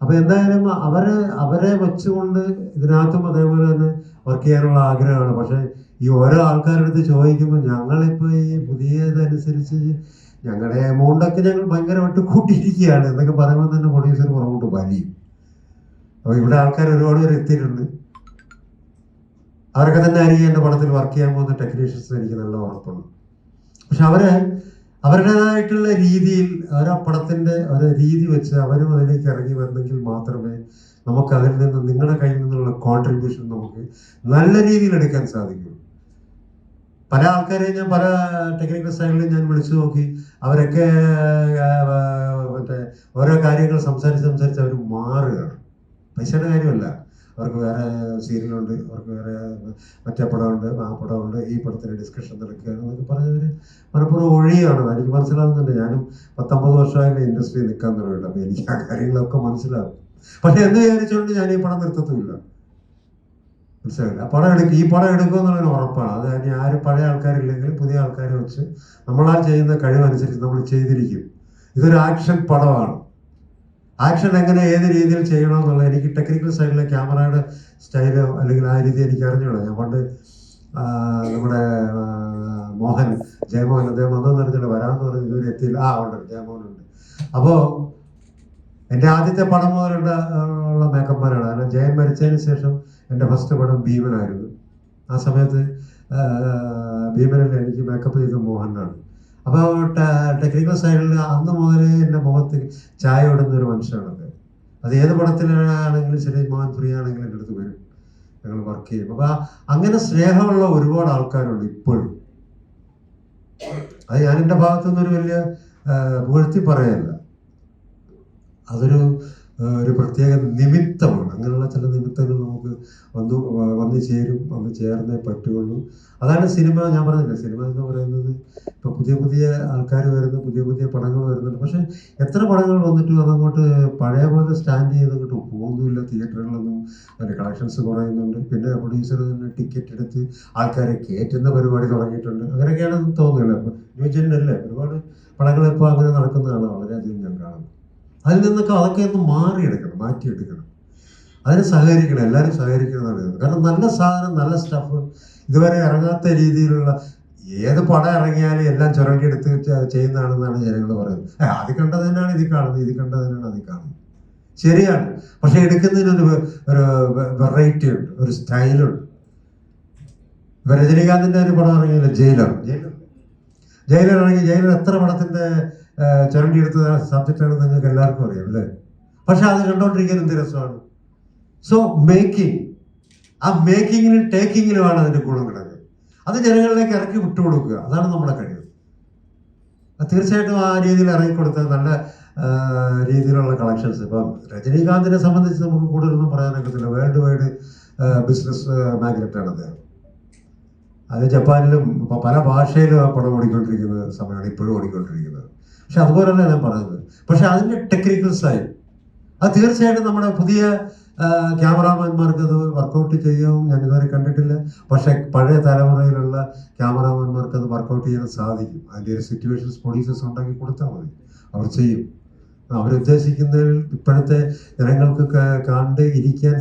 അപ്പൊ എന്തായാലും അവരെ അവരെ വെച്ചുകൊണ്ട് ഇതിനകത്തും അതേപോലെ തന്നെ വർക്ക് ചെയ്യാനുള്ള ആഗ്രഹമാണ്. പക്ഷെ ഈ ഓരോ ആൾക്കാരുടെ അടുത്ത് ചോദിക്കുമ്പോൾ ഞങ്ങളിപ്പോ ഈ പുതിയതനുസരിച്ച് ഞങ്ങളുടെ എമൗണ്ട് ഒക്കെ ഞങ്ങൾ ഭയങ്കരമായിട്ട് കൂട്ടിയിരിക്കുകയാണ്. എന്നൊക്കെ പറയുമ്പോൾ തന്നെ പ്രൊഡ്യൂസർ പുറകോട്ട് വലിയും. അപ്പൊ ഇവിടെ ആൾക്കാർ ഒരുപാട് പേര് എത്തിയിട്ടുണ്ട്. അവരൊക്കെ തന്നെ ആയിരിക്കും എന്റെ പടത്തിൽ വർക്ക് ചെയ്യാൻ പോകുന്ന ടെക്നീഷ്യൻസ് എനിക്ക് നല്ല ഉറപ്പുണ്ട്. പക്ഷെ അവർ അവരുടേതായിട്ടുള്ള രീതിയിൽ ആ പടത്തിന്റെ ഒരു രീതി വെച്ച് അവരും അതിലേക്ക് ഇറങ്ങി വന്നെങ്കിൽ മാത്രമേ നമുക്ക് അതിൽ നിന്ന് നിങ്ങളുടെ കയ്യിൽ നിന്നുള്ള കോൺട്രിബ്യൂഷൻ നമുക്ക് നല്ല രീതിയിൽ എടുക്കാൻ സാധിക്കൂ. പല ആൾക്കാരെയും ഞാൻ പല ടെക്നിക്കൽ സൈഡിലും ഞാൻ വിളിച്ചു നോക്കി. അവരൊക്കെ മറ്റേ ഓരോ കാര്യങ്ങൾ സംസാരിച്ച് സംസാരിച്ച് അവർ മാറുകയാണ്. പൈസയുടെ കാര്യമല്ല. അവർക്ക് വേറെ സീരിയലുണ്ട് അവർക്ക് വേറെ മറ്റേ പടമുണ്ട് ആ പടമുണ്ട് ഈ പടത്തിന് ഡിസ്കഷൻ നടക്കുകയാണ് എന്നൊക്കെ പറഞ്ഞവർ മനപ്പുറം ഒഴിയാണ്. എനിക്ക് മനസ്സിലാകുന്നുണ്ട് ഞാനും പത്തൊമ്പത് വർഷമായിട്ട് ഇൻഡസ്ട്രിയിൽ നിൽക്കാൻ തുടങ്ങിയിട്ട്. അപ്പം എനിക്ക് ആ കാര്യങ്ങളൊക്കെ മനസ്സിലാകും പക്ഷെ എന്ന് വിചാരിച്ചുകൊണ്ട് ഞാൻ ഈ പണം നിർത്തത്തുമില്ല. മനസ്സിലായില്ല? പടം എടുക്കും ഈ പണം എടുക്കും എന്നുള്ളൊരു ഉറപ്പാണ്. അത് ഇനി ആരും പഴയ ആൾക്കാരില്ലെങ്കിൽ പുതിയ ആൾക്കാരെ വെച്ച് നമ്മളാൽ ചെയ്യുന്ന കഴിവനുസരിച്ച് നമ്മൾ ചെയ്തിരിക്കും. ഇതൊരു ആക്ഷൻ പടമാണ്. ആക്ഷൻ എങ്ങനെ ഏത് രീതിയിൽ ചെയ്യണം എന്നുള്ള എനിക്ക് ടെക്നിക്കൽ സൈഡിലെ ക്യാമറയുടെ സ്റ്റൈലോ അല്ലെങ്കിൽ ആ രീതി എനിക്ക് അറിഞ്ഞോളാം ഞാൻ പണ്ട് നമ്മുടെ ജയമോഹൻ അദ്ദേഹം വന്നെന്ന് അറിഞ്ഞില്ല വരാമെന്ന് പറഞ്ഞ് ഇതുവരെ എത്തിയില്ല. ആ ഉണ്ട് ജയമോഹൻ ഉണ്ട്. അപ്പോൾ എന്റെ ആദ്യത്തെ പടം മുതലുള്ള ഉള്ള മേക്കപ്പ്മാരാണ് കാരണം ജയൻ മരിച്ചതിന് ശേഷം എന്റെ ഫസ്റ്റ് പടം ഭീമനായിരുന്നു. ആ സമയത്ത് ഭീമനിൽ എനിക്ക് മേക്കപ്പ് ചെയ്ത മോഹനാണ് അപ്പോൾ ടെക്നിക്കൽ സൈഡിൽ അന്ന് മുതൽ എന്റെ മുഖത്ത് ചായ ഇടുന്ന ഒരു മനുഷ്യനാണ് അത് ഏത് പടത്തിലാണെങ്കിലും ശരി മോഹൻ ഫ്രീ ആണെങ്കിലും എന്റെ അടുത്ത് വരും. ഞങ്ങൾ വർക്ക് ചെയ്യും. അപ്പോൾ അങ്ങനെ സ്നേഹമുള്ള ഒരുപാട് ആൾക്കാരുണ്ട് ഇപ്പോഴും. അത് ഞാൻ എന്റെ ഭാഗത്തു നിന്നൊരു വലിയ പുകഴ്ത്തി പറയല്ല. അതൊരു ഒരു പ്രത്യേക നിമിത്തമാണ്. അങ്ങനെയുള്ള ചില നിമിത്തങ്ങൾ നമുക്ക് വന്നു വന്നു ചേരും വന്ന് ചേർന്നേ പറ്റുള്ളൂ അതാണ് സിനിമ ഞാൻ പറഞ്ഞില്ല? സിനിമ എന്ന് പറയുന്നത് ഇപ്പോൾ പുതിയ പുതിയ ആൾക്കാർ വരുന്നു പുതിയ പുതിയ പടങ്ങൾ വരുന്നുണ്ട്. പക്ഷേ എത്ര പടങ്ങൾ വന്നിട്ട് അതങ്ങോട്ട് പഴയ പോലെ സ്റ്റാൻഡ് ചെയ്തങ്ങോട്ട് പോകുന്നില്ല. തിയേറ്ററുകളൊന്നും അതിന്റെ കളക്ഷൻസ് കുറയുന്നുണ്ട്. പിന്നെ പ്രൊഡ്യൂസർ തന്നെ ടിക്കറ്റ് എടുത്ത് ആൾക്കാരെ കയറ്റുന്ന പരിപാടി തുടങ്ങിയിട്ടുണ്ട്. അങ്ങനെയൊക്കെയാണ് തോന്നുന്നില്ല ന്യൂജനല്ലേ ഒരുപാട് പടങ്ങൾ ഇപ്പോൾ അങ്ങനെ നടക്കുന്നതാണ് വളരെയധികം ഞാൻ കാണുന്നത്. അതിൽ നിന്നൊക്കെ അതൊക്കെ ഒന്ന് മാറിയെടുക്കണം മാറ്റിയെടുക്കണം. അതിന് സഹകരിക്കണം എല്ലാവരും സഹകരിക്കണമെന്നാണ്. കാരണം നല്ല സാധനം നല്ല സ്റ്റഫ് ഇതുവരെ ഇറങ്ങാത്ത രീതിയിലുള്ള ഏത് പടം ഇറങ്ങിയാലും എല്ലാം ചുരണ്ടിയെടുത്ത് ചെയ്യുന്നതാണെന്നാണ് ജനങ്ങൾ പറയുന്നത്. ഏ അത് കണ്ടതിനാണ് ഇത് കാണുന്നത് ഇത് കണ്ടതിനാണ് അത് കാണുന്നത്. ശരിയാണ്. പക്ഷെ എടുക്കുന്നതിനൊരു ഒരു വെറൈറ്റി ഉണ്ട് ഒരു സ്റ്റൈലുണ്ട് രജനീകാന്തിന്റെ ഒരു പടം ഇറങ്ങിയില്ല ജയിലർ. ജയിലർ. ജയിലർ ഇറങ്ങി ജയിലർ എത്ര പടത്തിന്റെ ആ, ചുരണ്ടിയെടുത്ത സബ്ജക്റ്റാണ് നിങ്ങൾക്ക് എല്ലാവർക്കും അറിയാം അല്ലേ? പക്ഷെ അത് കണ്ടോണ്ടിരിക്കാൻ എന്ത് രസമാണ്? സോ മേക്കിംഗ് ആ മേക്കിങ്ങിനും ടേക്കിങ്ങിലുമാണ് അതിന്റെ ഗുണം കിടക്കുന്നത് അത് ജനങ്ങളിലേക്ക് ഇറക്കി വിട്ടുകൊടുക്കുക. അതാണ് നമ്മുടെ കഴിവ്. തീർച്ചയായിട്ടും ആ രീതിയിൽ ഇറങ്ങിക്കൊടുത്ത നല്ല രീതിയിലുള്ള കളക്ഷൻസ് ഇപ്പം രജനീകാന്തിനെ സംബന്ധിച്ച് നമുക്ക് കൂടുതലൊന്നും പറയാനൊക്കത്തില്ല വേൾഡ് വൈഡ് ബിസിനസ് മാഗ്നറ്റാണ് അദ്ദേഹം. അത് ജപ്പാനിലും പല ഭാഷയിലും ആ പടം ഓടിക്കൊണ്ടിരിക്കുന്ന സമയമാണ് ഇപ്പോഴും ഓടിക്കൊണ്ടിരിക്കുന്നത്. പക്ഷെ അതുപോലല്ല ഞാൻ പറയുന്നത്. പക്ഷെ അതിന്റെ ടെക്നിക്കൽ സൈഡ് അത് തീർച്ചയായിട്ടും നമ്മുടെ പുതിയ ക്യാമറാമാന്മാർക്ക് അത് വർക്കൗട്ട് ചെയ്യും ഞാൻ ഇതുവരെ കണ്ടിട്ടില്ല. പക്ഷെ പഴയ തലമുറയിലുള്ള ക്യാമറാമാന്മാർക്ക് അത് വർക്കൗട്ട് ചെയ്യാൻ സാധിക്കും. അതിന്റെ ഒരു സിറ്റുവേഷൻസ് പ്രൊഡ്യൂസേഴ്സ് ഉണ്ടാക്കി കൊടുത്താൽ മതി. അവർ ചെയ്യും. അവരുദ്ദേശിക്കുന്നതിൽ ഇപ്പോഴത്തെ ജനങ്ങൾക്ക് കണ്ട് ഇരിക്കാൻ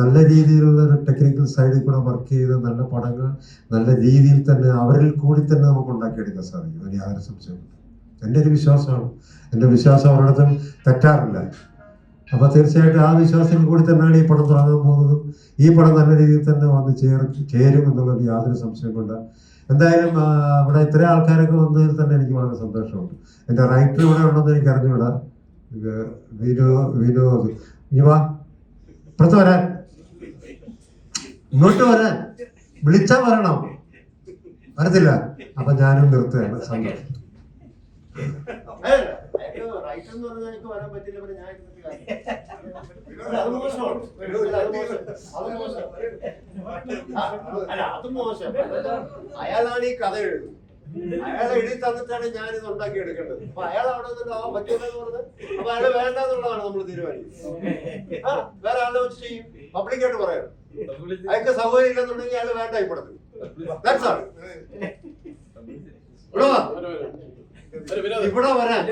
നല്ല രീതിയിലുള്ള ഒരു ടെക്നിക്കൽ സൈഡിൽ കൂടെ വർക്ക് ചെയ്ത് നല്ല പടങ്ങൾ നല്ല രീതിയിൽ തന്നെ അവരിൽ കൂടി തന്നെ നമുക്ക് ഉണ്ടാക്കിയെടുക്കാൻ സാധിക്കും. അതിന് യാതൊരു സംശയവും എന്റെ ഒരു വിശ്വാസമാണ്. എന്റെ വിശ്വാസം ഒരിടത്തും തെറ്റാറില്ല. അപ്പൊ തീർച്ചയായിട്ടും ആ വിശ്വാസത്തിൽ കൂടി തന്നെയാണ് ഈ പടം തുടങ്ങാൻ പോകുന്നതും. ഈ പടം നല്ല രീതിയിൽ തന്നെ വന്ന് ചേർ ചേരും എന്നുള്ളൊരു യാതൊരു സംശയമില്ല എന്തായാലും ഇവിടെ ഇത്രയും ആൾക്കാരൊക്കെ വന്നതിൽ തന്നെ എനിക്ക് വളരെ സന്തോഷമുണ്ട്. എന്റെ റൈറ്റർ ഇവിടെ ഉണ്ടെന്ന് എനിക്ക് അറിഞ്ഞുകൂടാ. വിനോ വിനോദ് ഇനി വാ. ഇപ്പുറത്ത് വരാൻ. ഇങ്ങോട്ട് വരാൻ. വിളിച്ചാ വരണം. വരത്തില്ല. അപ്പൊ ഞാനും നിർത്തുകയാണ്. സന്തോഷം. എന്ന് പറഞ്ഞാൽ എനിക്ക് വരാൻ പറ്റില്ല പിന്നെ ഞാൻ അല്ല അത് മോശം അയാളാണ് ഈ കഥ എഴുതുന്നത് അയാൾ എഴുതി തന്നിട്ടാണ് ഞാൻ ഇത് ഉണ്ടാക്കി എടുക്കേണ്ടത് അപ്പൊ അയാൾ അവിടെ നിന്നിട്ട് ആ പറ്റൂലെന്ന് പറഞ്ഞത് അപ്പൊ അയാൾ വേണ്ട എന്നുള്ളതാണ് നമ്മൾ തീരുമാനിക്കുന്നത് ആ വേറെ ആളെ വെച്ച് ചെയ്യും പബ്ലിക്കായിട്ട് പറയണം അയാൾക്ക് സൗകര്യം ഇല്ലെന്നുണ്ടെങ്കിൽ അയാൾ വേണ്ട ഇപ്പോഴത്തെ. ഇവിടെ വരാൻ.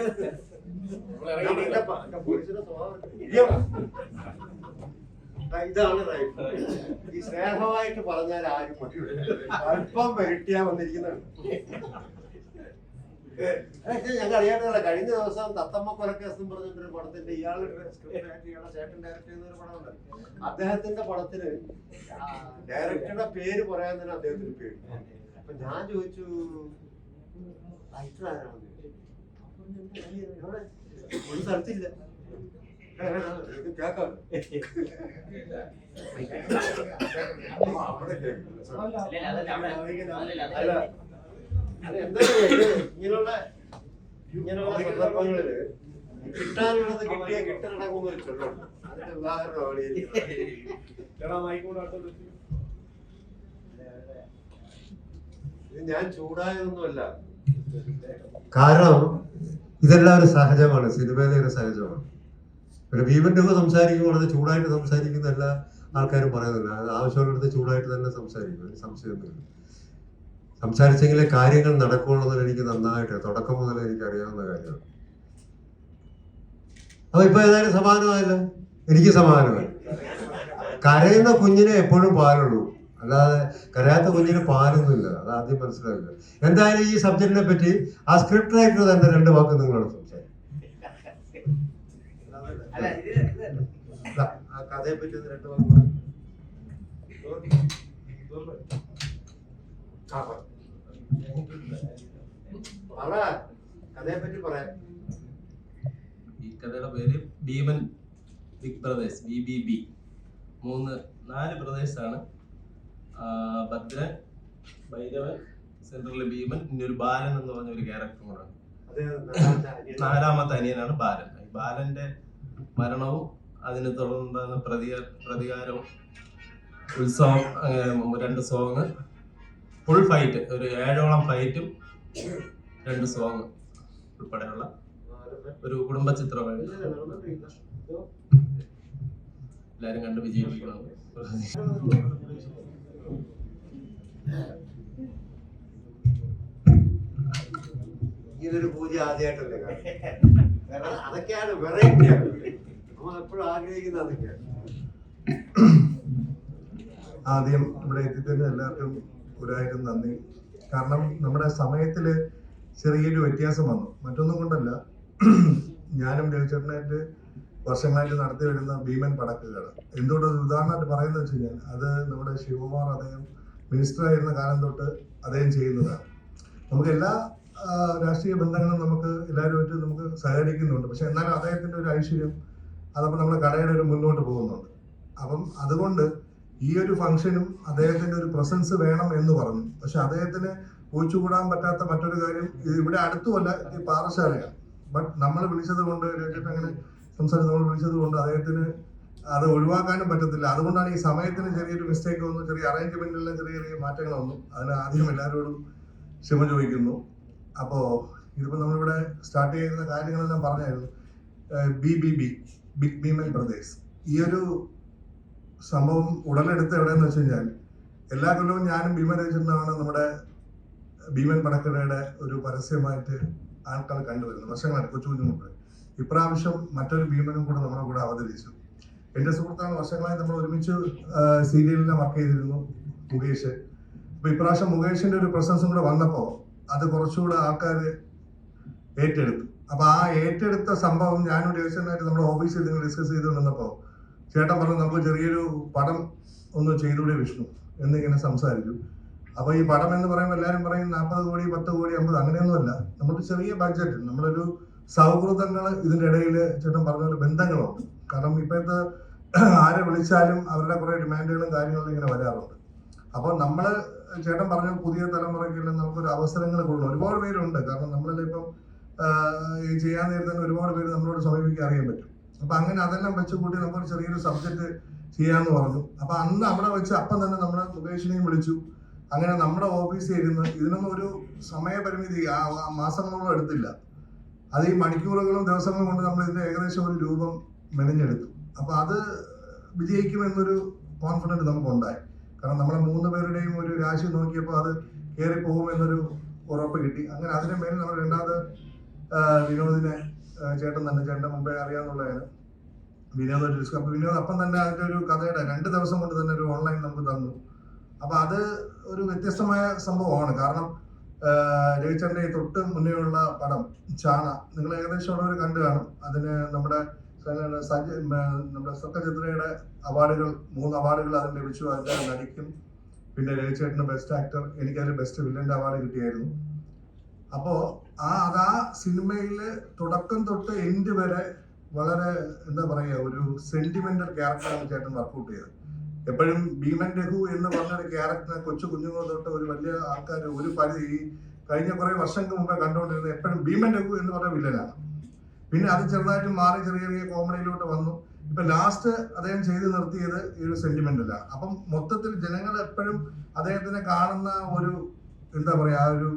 ഇതാണ് ഈ സ്നേഹമായിട്ട് പറഞ്ഞാൽ ആരും അല്പം വരട്ടിയാ വന്നിരിക്കുന്നുണ്ട് ഞങ്ങൾ അറിയാത്തതല്ല കഴിഞ്ഞ ദിവസം തത്തമ്മ കൊലക്കേസ് എന്ന് പറഞ്ഞൊരു പടത്തിന്റെ ഇയാളുടെ ചേട്ടൻ ഡയറക്ടർ ചെയ്യുന്ന ഒരു പടമുണ്ട് അദ്ദേഹത്തിന്റെ പടത്തിന് ഡയറക്ടറുടെ പേര് പറയാൻ തന്നെ അദ്ദേഹത്തിന് പേര് അപ്പൊ ഞാൻ ചോദിച്ചു റൈറ്റർ? ഒരു സ്ഥലത്തില്ല ഇങ്ങനെയുള്ള ഇങ്ങനെയുള്ള സന്ദർഭങ്ങളിൽ കിട്ടാനുള്ളത് കിട്ടിയ കിട്ടണകുന്ന ഒരു ചൊല്ലുണ്ട്. അതിന്റെ ഉദാഹരണമാണ് ഇത് ഞാൻ ചൂടായതൊന്നുമല്ല. കാരണം ഇതെല്ലാം ഒരു സഹജമാണ് സിനിമയിലെ ഒരു സഹജമാണ്. ഒരു ഭീമന്റെ ഒക്കെ സംസാരിക്കുമ്പോൾ അത് ചൂടായിട്ട് സംസാരിക്കുന്ന എല്ലാ ആൾക്കാരും പറയുന്നില്ല അത് ആവശ്യമുള്ളിടത്ത് ചൂടായിട്ട് തന്നെ സംസാരിക്കും ഒരു സംശയമൊന്നുമില്ല. സംസാരിച്ചെങ്കിലേ കാര്യങ്ങൾ നടക്കുള്ളൂ എനിക്ക് നന്നായിട്ട് തുടക്കം മുതൽ എനിക്ക് അറിയാവുന്ന കാര്യമാണ്. അപ്പൊ ഇപ്പൊ ഏതായാലും സമാനമായല്ലോ? എനിക്ക് സമാനമായി കരയുന്ന കുഞ്ഞിനെ എപ്പോഴും പാലുള്ളൂ അല്ലാതെ കരയാത്ത കുഞ്ഞിന് പാലൊന്നുമില്ല. അത് ആദ്യം മനസ്സിലാക്കുക. എന്തായാലും ഈ സബ്ജക്റ്റിനെ പറ്റി ആ സ്ക്രിപ്റ്റ് റൈറ്റർ തന്നെ രണ്ട് വാക്ക് നിങ്ങളോട് സംസാരിക്കും. അല്ല, ആ കഥയെ പറ്റി രണ്ട് വാക്ക് കഥയെ പറ്റി പറയാം ഈ കഥയുടെ പേര് Bheeman big brothers B B B. മൂന്ന് നാല് ബ്രദേഴ്സാണ് ഭദ്രൻ ഭൈരവൻ സെൻട്രലിൽ ഭീമൻ ഇനി ഒരു ബാലൻ എന്ന് പറഞ്ഞ ഒരു ക്യാരക്ടർ കൂടാണ് അത് നാലാമത്തെ അനിയനാണ്. ബാലൻ. ബാലന്റെ മരണവും അതിനെ തുടർന്നുണ്ടാകുന്ന പ്രതികാര പ്രതികാരവും ഉത്സവം അങ്ങനെ രണ്ട് സോങ് ഫുൾ ഫൈറ്റ് ഒരു ഏഴോളം ഫൈറ്റും രണ്ട് സോങ് ഉൾപ്പെടെയുള്ള ഒരു കുടുംബ ചിത്രമാണ്. എല്ലാരും കണ്ട് വിജയിപ്പിക്കണം. ഇങ്ങനൊരു പൂജ ആദ്യമായിട്ടല്ലേ കാരണം അതൊക്കെയാണ് വെറൈറ്റി നമ്മൾ എപ്പോഴും ആഗ്രഹിക്കുന്നത് അതൊക്കെയാണ് ആദ്യം ഇവിടെ എത്തിത്തരുന്ന എല്ലാവർക്കും ഒരായിരം നന്ദി. കാരണം നമ്മുടെ സമയത്തിൽ ചെറിയൊരു വ്യത്യാസം വന്നു. മറ്റൊന്നും കൊണ്ടല്ല. ഞാനും രവിചേട്ടനായിട്ട് വർഷങ്ങളായിട്ട് നടത്തി വരുന്ന ഭീമൻ പടക്കുകൾ. എന്തുകൊണ്ട് ഉദാഹരണമായിട്ട് പറയുന്നത് വെച്ച് കഴിഞ്ഞാൽ അത് നമ്മുടെ ശിവകുമാർ അദ്ദേഹം മിനിസ്റ്റർ ആയിരുന്ന കാലം തൊട്ട് അദ്ദേഹം ചെയ്യുന്നതാണ്. നമുക്ക് എല്ലാ രാഷ്ട്രീയ ബന്ധങ്ങളും നമുക്ക് എല്ലാവരുമായിട്ട് നമുക്ക് സഹകരിക്കുന്നുണ്ട്. പക്ഷെ എന്നാലും അദ്ദേഹത്തിന്റെ ഒരു ഐശ്വര്യം അതപ്പോൾ നമ്മുടെ കടയുടെ ഒരു മുന്നോട്ട് പോകുന്നുണ്ട്. അപ്പം അതുകൊണ്ട് ഈ ഒരു ഫംഗ്ഷനും അദ്ദേഹത്തിന്റെ ഒരു പ്രസൻസ് വേണം എന്ന് പറഞ്ഞു. പക്ഷെ അദ്ദേഹത്തിന് ഒഴിച്ചുകൂടാൻ പറ്റാത്ത മറ്റൊരു കാര്യം ഇവിടെ അടുത്തുമല്ല ഈ പാറശാലയാണ് ബട്ട് നമ്മൾ വിളിച്ചത് കൊണ്ട് അങ്ങനെ സംസാരിച്ച് നമ്മൾ വിളിച്ചത് കൊണ്ട് അദ്ദേഹത്തിന് അത് ഒഴിവാക്കാനും പറ്റത്തില്ല. അതുകൊണ്ടാണ് ഈ സമയത്തിന് ചെറിയൊരു മിസ്റ്റേക്ക് വന്നു ചെറിയ അറേഞ്ച്മെന്റിലെല്ലാം ചെറിയ ചെറിയ മാറ്റങ്ങൾ വന്നു. അതിന് ആദ്യം എല്ലാവരോടും ക്ഷമ ചോദിക്കുന്നു. അപ്പോൾ ഇതിപ്പോൾ നമ്മളിവിടെ സ്റ്റാർട്ട് ചെയ്യുന്ന കാര്യങ്ങളെല്ലാം പറഞ്ഞായിരുന്നു. B B B big Bheeman brothers. ഈ ഒരു സംഭവം ഉടലെടുത്ത് എവിടെയെന്ന് വെച്ച് കഴിഞ്ഞാൽ എല്ലാ കൊല്ലവും ഞാനും ഭീമൻ രചിച്ചിട്ടാണ് നമ്മുടെ ഭീമൻ പടക്കടയുടെ ഒരു പരസ്യമായിട്ട് ആൾക്കാർ കണ്ടുവരുന്നത്. വർഷങ്ങളായിട്ട് കൊച്ചു കുഞ്ഞു ഇപ്രാവശ്യം മറ്റൊരു ഭീമനും കൂടെ നമ്മുടെ കൂടെ അവതരിച്ചു. എന്റെ സുഹൃത്താണ് വർഷങ്ങളായി നമ്മൾ ഒരുമിച്ച് സീരിയലിനെ വർക്ക് ചെയ്തിരുന്നു മുകേഷ്. അപ്പൊ ഇപ്രാവശ്യം മുകേഷിന്റെ ഒരു പ്രസൻസും കൂടെ വന്നപ്പോൾ അത് കുറച്ചുകൂടെ ആൾക്കാർ ഏറ്റെടുത്തു. അപ്പൊ ആ ഏറ്റെടുത്ത സംഭവം ഞാനും രവിചന്ദ്രനായിട്ട് നമ്മുടെ ഓഫീസിൽ നിങ്ങൾ ഡിസ്കസ് ചെയ്തുകൊണ്ടിരുന്നപ്പോൾ ചേട്ടൻ പറഞ്ഞു നമുക്ക് ചെറിയൊരു പടം ഒന്ന് ചെയ്തൂടെ വിഷ്ണു എന്നിങ്ങനെ സംസാരിച്ചു. അപ്പൊ ഈ പടം എന്ന് പറയുമ്പോൾ എല്ലാവരും പറയും നാൽപ്പത് കോടി പത്ത് കോടി അമ്പത് അങ്ങനെയൊന്നുമല്ല. നമ്മുടെ ചെറിയ ബഡ്ജറ്റ് നമ്മളൊരു സൗഹൃദങ്ങൾ ഇതിന്റെ ഇടയിൽ ചേട്ടൻ പറഞ്ഞ പോലെ ബന്ധങ്ങളുണ്ട്. കാരണം ഇപ്പോഴത്തെ ആരെ വിളിച്ചാലും അവരുടെ കുറേ ഡിമാൻഡുകളും കാര്യങ്ങളും ഇങ്ങനെ വരാറുണ്ട്. അപ്പോൾ നമ്മൾ ചേട്ടൻ പറഞ്ഞ പുതിയ തലമുറയ്ക്കെല്ലാം നമുക്കൊരു അവസരങ്ങൾ കൊടുക്കണം ഒരുപാട് പേരുണ്ട്. കാരണം നമ്മളെല്ലാം ഇപ്പം ഈ ചെയ്യാൻ നേരത്തെ തന്നെ ഒരുപാട് പേര് നമ്മളോട് സമീപിക്കാൻ അറിയാൻ പറ്റും. അപ്പൊ അങ്ങനെ അതെല്ലാം വെച്ച് കൂട്ടി നമുക്കൊരു ചെറിയൊരു സബ്ജക്ട് ചെയ്യാന്ന് പറഞ്ഞു. അപ്പൊ അന്ന് അവിടെ വെച്ച് അപ്പം തന്നെ നമ്മൾ മുകേഷിനെയും വിളിച്ചു. അങ്ങനെ നമ്മുടെ ഓഫീസിൽ ഇരുന്ന് ഇതിനൊന്നും ഒരു സമയപരിമിതി മാസങ്ങളോളം എടുത്തില്ല. അത് ഈ മണിക്കൂറുകളും ദിവസങ്ങളും കൊണ്ട് നമ്മൾ ഇതിന്റെ ഏകദേശം ഒരു രൂപം മെനഞ്ഞെടുത്തു. അപ്പൊ അത് വിജയിക്കുമെന്നൊരു കോൺഫിഡന്റ് നമുക്കുണ്ടായി കാരണം നമ്മളെ മൂന്ന് പേരുടെയും ഒരു രാശി നോക്കിയപ്പോൾ അത് കയറി പോകുമെന്നൊരു ഉറപ്പ് കിട്ടി. അങ്ങനെ അതിന് മേൽ നമ്മൾ രണ്ടാമത് വിനോദിനെ ചേട്ടൻ തന്നെ ചേട്ടന്റെ മുമ്പേ അറിയാമെന്നുള്ളതാണ് വിനോദ് ഒരു ഡിസ്ക് അപ്പൊ വിനോദ് അപ്പം തന്നെ അതിന്റെ ഒരു കഥയുടെ രണ്ട് ദിവസം കൊണ്ട് തന്നെ ഒരു ഓൺലൈൻ നമുക്ക് തന്നു. അപ്പൊ അത് ഒരു വ്യത്യസ്തമായ സംഭവമാണ്. കാരണം ഈ തൊട്ട് മുന്നേയുള്ള പടം ചാണ നിങ്ങൾ ഏകദേശം ഉള്ളവർ കണ്ടു കാണും. അതിന് നമ്മുടെ നമ്മുടെ സത്യചന്ദ്രയുടെ അവാർഡുകൾ മൂന്ന് അവാർഡുകൾ അതിന് ലഭിച്ചു. അതിന്റെ നടിക്കും. പിന്നെ രവിചേട്ടന് ബെസ്റ്റ് ആക്ടർ എനിക്കതിൽ ബെസ്റ്റ് വില്ലന്റെ അവാർഡ് കിട്ടിയായിരുന്നു. അപ്പോ ആ അത് ആ സിനിമയിൽ തുടക്കം തൊട്ട് എൻഡ് വരെ വളരെ എന്താ പറയുക ഒരു സെന്റിമെന്റൽ ക്യാരക്ടറാണ് ചേട്ടൻ വർക്കൗട്ട് ചെയ്തത്. എപ്പോഴും ഭീമൻ രഘു എന്ന് പറഞ്ഞ ക്യാരക്ടറിനെ കൊച്ചു കുഞ്ഞുങ്ങൾ തൊട്ട് ഒരു വലിയ ആൾക്കാർ ഒരു പരിധി കഴിഞ്ഞ കുറെ വർഷങ്ങൾക്ക് മുമ്പേ കണ്ടുകൊണ്ടിരുന്നത് എപ്പോഴും ഭീമൻ രഘു എന്ന് പറഞ്ഞ വില്ലനാണ്. പിന്നെ അത് ചെറുതായിട്ട് മാറി ചെറിയ ചെറിയ കോമഡിയിലോട്ട് വന്നു. ഇപ്പൊ ലാസ്റ്റ് അദ്ദേഹം ചെയ്ത് നിർത്തിയത് ഈ ഒരു സെന്റിമെന്റിലാണ് അപ്പം മൊത്തത്തിൽ ജനങ്ങൾ എപ്പോഴും അദ്ദേഹത്തിനെ കാണുന്ന ഒരു എന്താ പറയാ ആ ഒരു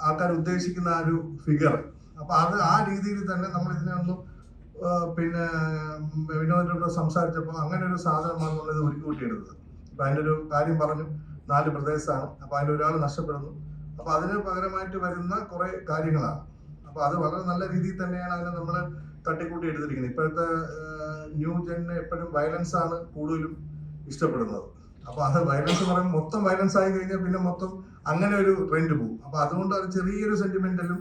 ആൾക്കാർ ഉദ്ദേശിക്കുന്ന ആ ഒരു ഫിഗർ അപ്പൊ അത് ആ രീതിയിൽ തന്നെ നമ്മൾ ഇതിനെ ഒന്ന് പിന്നെ വിനോദിനോട് സംസാരിച്ചപ്പോൾ അങ്ങനെ ഒരു സാധനമാണ് നമ്മൾ ഇത് ഒരുക്കി കൂട്ടിയെടുത്തത് അപ്പൊ അതിന്റെ ഒരു കാര്യം പറഞ്ഞു നാല് പ്രദേശമാണ് അപ്പൊ അതിൽ ഒരാൾ നഷ്ടപ്പെടുന്നു. അപ്പൊ അതിന് പകരമായിട്ട് വരുന്ന കുറെ കാര്യങ്ങളാണ്. അപ്പൊ അത് വളരെ നല്ല രീതിയിൽ തന്നെയാണ് അതിനെ നമ്മൾ തട്ടിക്കൂട്ടി എടുത്തിരിക്കുന്നത്. ഇപ്പോഴത്തെ ന്യൂ ജെന്നിന് എപ്പോഴും വയലൻസ് ആണ് കൂടുതലും ഇഷ്ടപ്പെടുന്നത്. അപ്പൊ അത് വയലൻസ് പറയുമ്പോൾ മൊത്തം വയലൻസ് ആയി കഴിഞ്ഞാൽ പിന്നെ മൊത്തം അങ്ങനെ ഒരു ട്രെൻഡ് പോകും. അപ്പൊ അതുകൊണ്ട് അത് ചെറിയൊരു സെന്റിമെന്റലും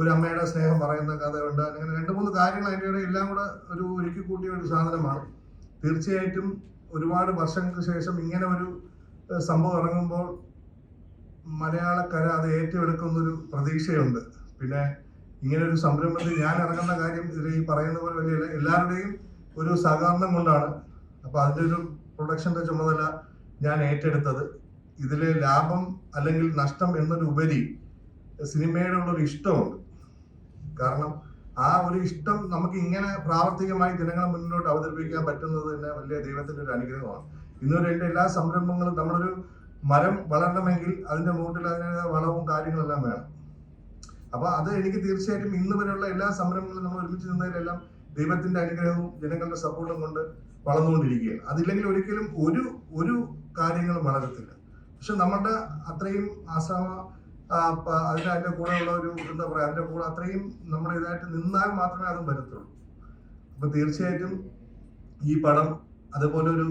ഒരു അമ്മയുടെ സ്നേഹം പറയുന്ന കഥയുണ്ട് അങ്ങനെ രണ്ട് മൂന്ന് കാര്യങ്ങൾ അതിന്റെ ഇടയിൽ എല്ലാം കൂടെ ഒരു ഒരുക്കി കൂട്ടിയ ഒരു സാധനമാണ്. തീർച്ചയായിട്ടും ഒരുപാട് വർഷങ്ങൾക്ക് ശേഷം ഇങ്ങനെ ഒരു സംഭവം ഇറങ്ങുമ്പോൾ മലയാളക്കര അത് ഏറ്റെടുക്കുന്നൊരു പ്രതീക്ഷയുണ്ട്. പിന്നെ ഇങ്ങനെ ഒരു സംരംഭത്തിൽ ഞാൻ ഇറങ്ങുന്ന കാര്യം ഇതിൽ ഈ പറയുന്ന പോലെ വലിയ എല്ലാവരുടെയും ഒരു സഹകരണം കൊണ്ടാണ്. അപ്പോൾ അതിന്റെ ഒരു പ്രൊഡക്ഷന്റെ ചുമതല ഞാൻ ഏറ്റെടുത്തത്. ഇതിലെ ലാഭം അല്ലെങ്കിൽ നഷ്ടം എന്നൊരു ഉപരി സിനിമയുടെ ഉള്ളൊരു ഇഷ്ടമുണ്ട് കാരണം ആ ഒരു ഇഷ്ടം നമുക്ക് ഇങ്ങനെ പ്രാവർത്തികമായി ജനങ്ങളെ മുന്നോട്ട് അവതരിപ്പിക്കാൻ പറ്റുന്നത് തന്നെ വലിയ ദൈവത്തിന്റെ ഒരു അനുഗ്രഹമാണ്. ഇന്നൊരു എന്റെ എല്ലാ സംരംഭങ്ങളും നമ്മളൊരു മരം വളരണമെങ്കിൽ അതിന്റെ മൂട്ടിൽ അതിന് വളവും കാര്യങ്ങളെല്ലാം വേണം. അപ്പൊ അത് എനിക്ക് തീർച്ചയായിട്ടും ഇന്ന് വരെയുള്ള എല്ലാ സംരംഭങ്ങളും നമ്മൾ ഒരുമിച്ച് നിന്നതിലെല്ലാം ദൈവത്തിന്റെ അനുഗ്രഹവും ജനങ്ങളുടെ സപ്പോർട്ടും കൊണ്ട് വളർന്നുകൊണ്ടിരിക്കുകയാണ്. അതില്ലെങ്കിൽ ഒരിക്കലും ഒരു ഒരു കാര്യങ്ങളും വളരത്തില്ല. പക്ഷെ നമ്മുടെ അത്രയും ആശ്രമ ആ, പ- അതിന് അതിന്റെ കൂടെയുള്ള ഒരു എന്താ പറയാ അതിന്റെ കൂടെ അത്രയും നമ്മൾ ഇതായിട്ട് നിന്നാൽ മാത്രമേ അതും വരത്തുള്ളൂ. അപ്പൊ തീർച്ചയായിട്ടും ഈ പടം അതുപോലെ ഒരു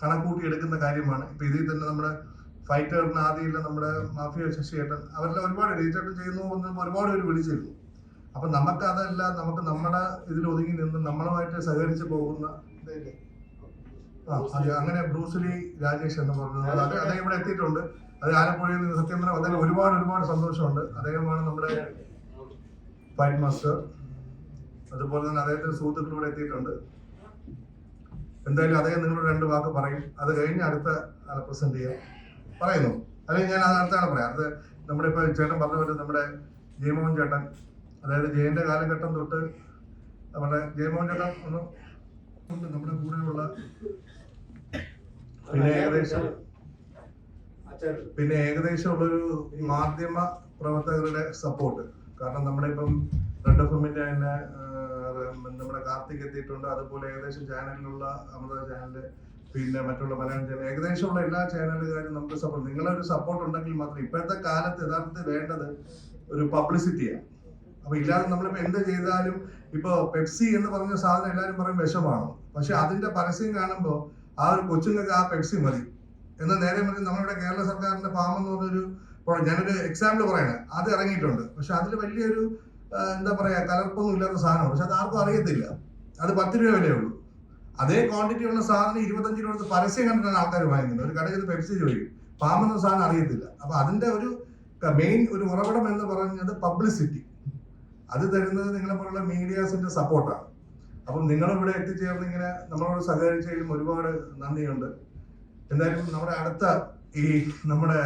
കണക്കൂട്ടി എടുക്കുന്ന കാര്യമാണ്. ഇപ്പൊ ഇതിൽ തന്നെ നമ്മുടെ ഫൈറ്ററിന് ആദ്യമില്ല നമ്മുടെ മാഫിയ ശശിയേട്ടൻ അവരെല്ലാം ഒരുപാട് രജിച്ചേട്ടൻ ചെയ്യുന്നു എന്ന് ഒരുപാട് പേര് വിളിച്ചിരുന്നു. അപ്പൊ നമുക്ക് അതല്ല നമുക്ക് നമ്മുടെ ഇതിൽ ഒതുങ്ങി നിന്ന് നമ്മളുമായിട്ട് സഹകരിച്ച് പോകുന്ന? ആ അങ്ങനെ ബ്രൂസ്ലി രാജേഷ് എന്ന് പറഞ്ഞത്. അത് ഇവിടെ എത്തിയിട്ടുണ്ട്. അത് ആലപ്പുഴയിൽ നിന്ന് സത്യം അദ്ദേഹം ഒരുപാട് ഒരുപാട് സന്തോഷമുണ്ട്. അദ്ദേഹമാണ് നമ്മുടെ ഫൈറ്റ് മാസ്റ്റർ. അതുപോലെ തന്നെ അദ്ദേഹത്തിന്റെ സുഹൃത്തുക്കൾ ഇവിടെ എത്തിയിട്ടുണ്ട്. എന്തായാലും അദ്ദേഹം നിങ്ങളോട് രണ്ട് വാക്ക് പറയും. അത് കഴിഞ്ഞ് അടുത്ത പ്രസന്റ് ചെയ്യാം. പറയുന്നു. അല്ലെങ്കിൽ ഞാൻ അത് അടുത്താണ് പറയാം. അത് നമ്മുടെ ഇപ്പൊ ചേട്ടൻ പറഞ്ഞ പോലെ നമ്മുടെ ജയമോഹൻ ചേട്ടൻ അതായത് ജയന്റെ കാലഘട്ടം തൊട്ട് നമ്മുടെ ജയമോഹൻ ചേട്ടൻ ഒന്ന് നമ്മുടെ കൂടെയുള്ള പിന്നെ ഏകദേശം പിന്നെ ഏകദേശം ഉള്ളൊരു മാധ്യമ പ്രവർത്തകരുടെ സപ്പോർട്ട് കാരണം നമ്മുടെ ഇപ്പം റെഡ് എഫ് എമ്മിന്റെ തന്നെ നമ്മുടെ കാർത്തിക് എത്തിയിട്ടുണ്ട്. അതുപോലെ ഏകദേശം ചാനലിലുള്ള അമൃത ചാനൽ പിന്നെ മറ്റുള്ള മലയാളം ചാനൽ ഏകദേശമുള്ള എല്ലാ ചാനലുകാരും നമുക്ക് സപ്പോർട്ട് നിങ്ങളൊരു സപ്പോർട്ട് ഉണ്ടെങ്കിൽ മാത്രം ഇപ്പോഴത്തെ കാലത്ത് യഥാർത്ഥത്തിൽ വേണ്ടത് ഒരു പബ്ലിസിറ്റിയാണ് അപ്പൊ ഇല്ലാതെ നമ്മളിപ്പോ എന്ത് ചെയ്താലും ഇപ്പൊ പെപ്സി എന്ന് പറഞ്ഞ സാധനം എല്ലാവരും പറയും വിഷമാണ്. പക്ഷെ അതിന്റെ പരസ്യം കാണുമ്പോൾ ആ ഒരു കൊച്ചുങ്ങൾക്ക് ആ പെപ്സി മതി. എന്നാൽ നേരെ നമ്മളിവിടെ കേരള സർക്കാരിന്റെ പാം എന്ന് പറഞ്ഞൊരു. ഞാനൊരു എക്സാമ്പിൾ പറയണേ. അത് ഇറങ്ങിയിട്ടുണ്ട്. പക്ഷെ അതിൽ വലിയൊരു എന്താ പറയാ കലർപ്പൊന്നും ഇല്ലാത്ത സാധനമാണ്. പക്ഷെ അത് ആർക്കും അറിയത്തില്ല. അത് പത്ത് രൂപ വിലയുള്ളൂ അതേ ക്വാണ്ടിറ്റി ഉള്ള സാധനം ഇരുപത്തഞ്ച് രൂപ എടുത്ത് പരസ്യം കണ്ടിട്ടാണ് ആൾക്കാർ വാങ്ങിക്കുന്നത്. ഒരു കടയിൽ പെപ്സി ചോദിക്കും. പാമ്പെന്ന എന്ന സാധനം അറിയത്തില്ല. അപ്പൊ അതിന്റെ ഒരു മെയിൻ ഒരു ഉറവിടം എന്ന് പറഞ്ഞത് പബ്ലിസിറ്റി അത് തരുന്നത് നിങ്ങളെ പോലുള്ള മീഡിയാസിന്റെ സപ്പോർട്ടാണ് അപ്പം നിങ്ങളിവിടെ എത്തിച്ചേർന്ന് ഇങ്ങനെ നമ്മളോട് സഹകരിച്ചതിലും ഒരുപാട് നന്ദിയുണ്ട്. എന്തായാലും നമ്മുടെ അടുത്ത ഈ നമ്മുടെ